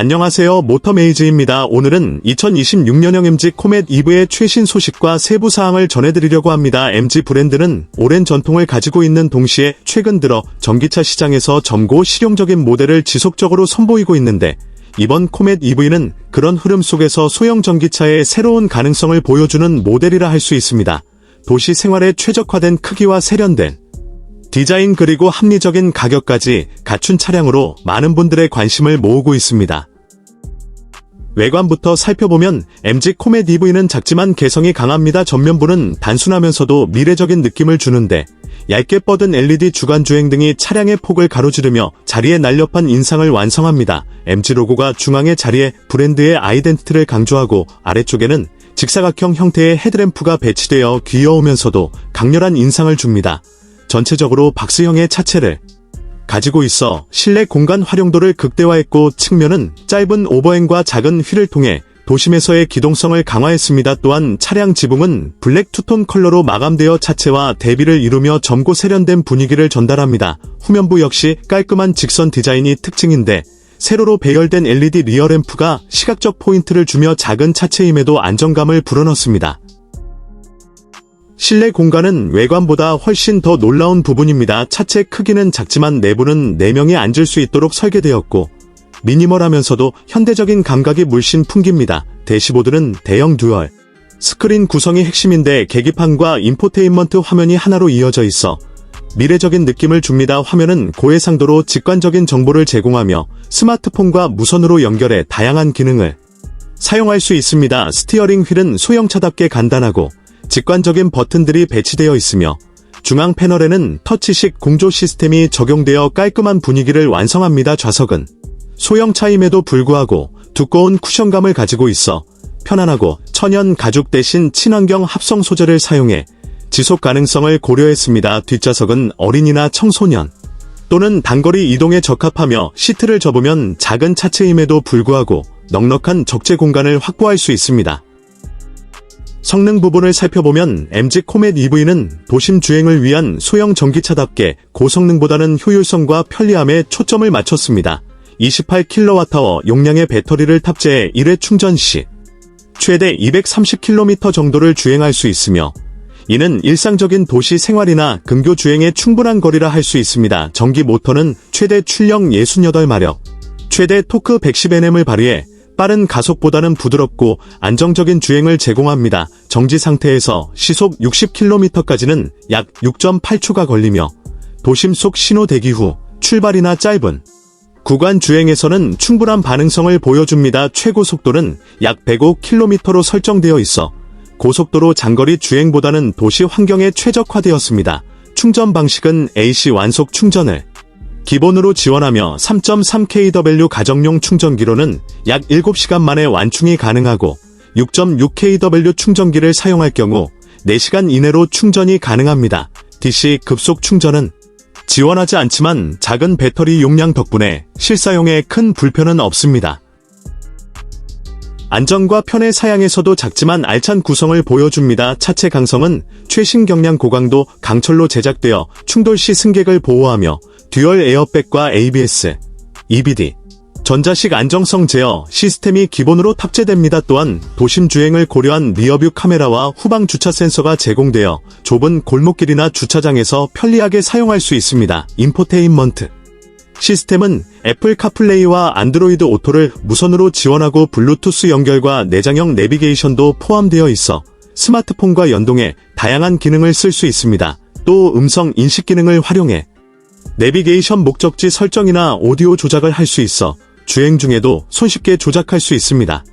안녕하세요. 모터메이즈입니다. 오늘은 2026년형 MG 코멧 EV의 최신 소식과 세부 사항을 전해드리려고 합니다. MG 브랜드는 오랜 전통을 가지고 있는 동시에 최근 들어 전기차 시장에서 젊고 실용적인 모델을 지속적으로 선보이고 있는데 이번 코멧 EV는 그런 흐름 속에서 소형 전기차의 새로운 가능성을 보여주는 모델이라 할 수 있습니다. 도시 생활에 최적화된 크기와 세련된 디자인 그리고 합리적인 가격까지 갖춘 차량으로 많은 분들의 관심을 모으고 있습니다. 외관부터 살펴보면 MG 코멧 EV는 작지만 개성이 강합니다. 전면부는 단순하면서도 미래적인 느낌을 주는데 얇게 뻗은 LED 주간 주행 등이 차량의 폭을 가로지르며 자리에 날렵한 인상을 완성합니다. MG 로고가 중앙의 자리에 브랜드의 아이덴티티를 강조하고 아래쪽에는 직사각형 형태의 헤드램프가 배치되어 귀여우면서도 강렬한 인상을 줍니다. 전체적으로 박스형의 차체를 가지고 있어 실내 공간 활용도를 극대화했고 측면은 짧은 오버행과 작은 휠을 통해 도심에서의 기동성을 강화했습니다. 또한 차량 지붕은 블랙 투톤 컬러로 마감되어 차체와 대비를 이루며 젊고 세련된 분위기를 전달합니다. 후면부 역시 깔끔한 직선 디자인이 특징인데 세로로 배열된 LED 리어램프가 시각적 포인트를 주며 작은 차체임에도 안정감을 불어넣습니다. 실내 공간은 외관보다 훨씬 더 놀라운 부분입니다. 차체 크기는 작지만 내부는 4명이 앉을 수 있도록 설계되었고 미니멀하면서도 현대적인 감각이 물씬 풍깁니다. 대시보드는 대형 듀얼 스크린 구성이 핵심인데 계기판과 인포테인먼트 화면이 하나로 이어져 있어 미래적인 느낌을 줍니다. 화면은 고해상도로 직관적인 정보를 제공하며 스마트폰과 무선으로 연결해 다양한 기능을 사용할 수 있습니다. 스티어링 휠은 소형차답게 간단하고 직관적인 버튼들이 배치되어 있으며 중앙 패널에는 터치식 공조 시스템이 적용되어 깔끔한 분위기를 완성합니다. 좌석은 소형 차임에도 불구하고 두꺼운 쿠션감을 가지고 있어 편안하고 천연 가죽 대신 친환경 합성 소재를 사용해 지속 가능성을 고려했습니다. 뒷좌석은 어린이나 청소년 또는 단거리 이동에 적합하며 시트를 접으면 작은 차체임에도 불구하고 넉넉한 적재 공간을 확보할 수 있습니다. 성능 부분을 살펴보면 MG 코멧 EV는 도심 주행을 위한 소형 전기차답게 고성능보다는 효율성과 편리함에 초점을 맞췄습니다. 28kWh 용량의 배터리를 탑재해 1회 충전 시 최대 230km 정도를 주행할 수 있으며 이는 일상적인 도시 생활이나 근교 주행에 충분한 거리라 할 수 있습니다. 전기 모터는 최대 출력 68마력, 최대 토크 110Nm을 발휘해 빠른 가속보다는 부드럽고 안정적인 주행을 제공합니다. 정지 상태에서 시속 60km까지는 약 6.8초가 걸리며 도심 속 신호 대기 후 출발이나 짧은 구간 주행에서는 충분한 반응성을 보여줍니다. 최고 속도는 약 105km로 설정되어 있어 고속도로 장거리 주행보다는 도시 환경에 최적화되었습니다. 충전 방식은 AC 완속 충전을 기본으로 지원하며 3.3kW 가정용 충전기로는 약 7시간 만에 완충이 가능하고 6.6kW 충전기를 사용할 경우 4시간 이내로 충전이 가능합니다. DC 급속 충전은 지원하지 않지만 작은 배터리 용량 덕분에 실사용에 큰 불편은 없습니다. 안전과 편의 사양에서도 작지만 알찬 구성을 보여줍니다. 차체 강성은 최신 경량 고강도 강철로 제작되어 충돌 시 승객을 보호하며 듀얼 에어백과 ABS, EBD, 전자식 안정성 제어 시스템이 기본으로 탑재됩니다. 또한 도심 주행을 고려한 리어뷰 카메라와 후방 주차 센서가 제공되어 좁은 골목길이나 주차장에서 편리하게 사용할 수 있습니다. 인포테인먼트 시스템은 애플 카플레이와 안드로이드 오토를 무선으로 지원하고 블루투스 연결과 내장형 내비게이션도 포함되어 있어 스마트폰과 연동해 다양한 기능을 쓸 수 있습니다. 또 음성 인식 기능을 활용해 내비게이션 목적지 설정이나 오디오 조작을 할 수 있어 주행 중에도 손쉽게 조작할 수 있습니다.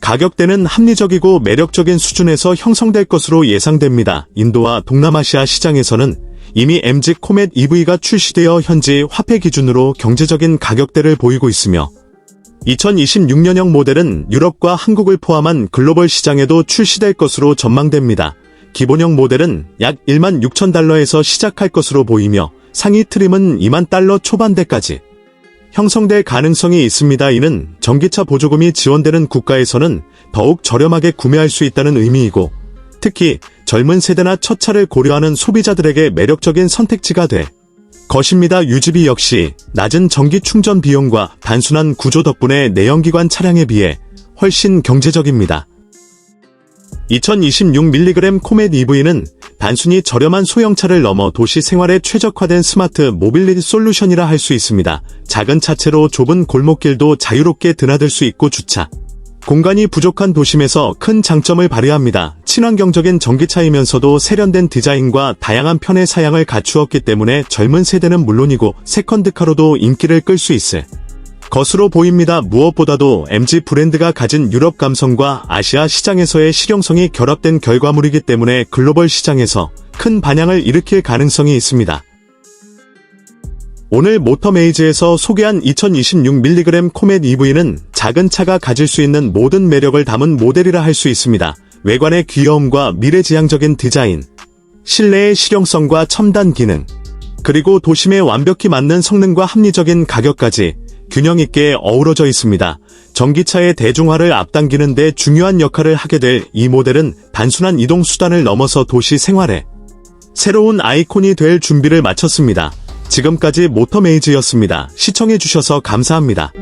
가격대는 합리적이고 매력적인 수준에서 형성될 것으로 예상됩니다. 인도와 동남아시아 시장에서는 이미 MG 코멧 EV가 출시되어 현지 화폐 기준으로 경제적인 가격대를 보이고 있으며 2026년형 모델은 유럽과 한국을 포함한 글로벌 시장에도 출시될 것으로 전망됩니다. 기본형 모델은 약 1만 6천 달러에서 시작할 것으로 보이며 상위 트림은 2만 달러 초반대까지 형성될 가능성이 있습니다. 이는 전기차 보조금이 지원되는 국가에서는 더욱 저렴하게 구매할 수 있다는 의미이고 특히 젊은 세대나 첫 차를 고려하는 소비자들에게 매력적인 선택지가 돼 것입니다. 유지비 역시 낮은 전기 충전 비용과 단순한 구조 덕분에 내연기관 차량에 비해 훨씬 경제적입니다. 2026mg 코멧 EV는 단순히 저렴한 소형차를 넘어 도시 생활에 최적화된 스마트 모빌리티 솔루션이라 할 수 있습니다. 작은 차체로 좁은 골목길도 자유롭게 드나들 수 있고 주차. 공간이 부족한 도심에서 큰 장점을 발휘합니다. 친환경적인 전기차이면서도 세련된 디자인과 다양한 편의 사양을 갖추었기 때문에 젊은 세대는 물론이고 세컨드카로도 인기를 끌 수 있을 것으로 보입니다. 무엇보다도 MG 브랜드가 가진 유럽 감성과 아시아 시장에서의 실용성이 결합된 결과물이기 때문에 글로벌 시장에서 큰 반향을 일으킬 가능성이 있습니다. 오늘 모터메이즈에서 소개한 2026mg 코멧 EV는 작은 차가 가질 수 있는 모든 매력을 담은 모델이라 할 수 있습니다. 외관의 귀여움과 미래지향적인 디자인, 실내의 실용성과 첨단 기능, 그리고 도심에 완벽히 맞는 성능과 합리적인 가격까지 균형 있게 어우러져 있습니다. 전기차의 대중화를 앞당기는 데 중요한 역할을 하게 될 이 모델은 단순한 이동 수단을 넘어서 도시 생활에 새로운 아이콘이 될 준비를 마쳤습니다. 지금까지 모터메이즈였습니다. 시청해주셔서 감사합니다.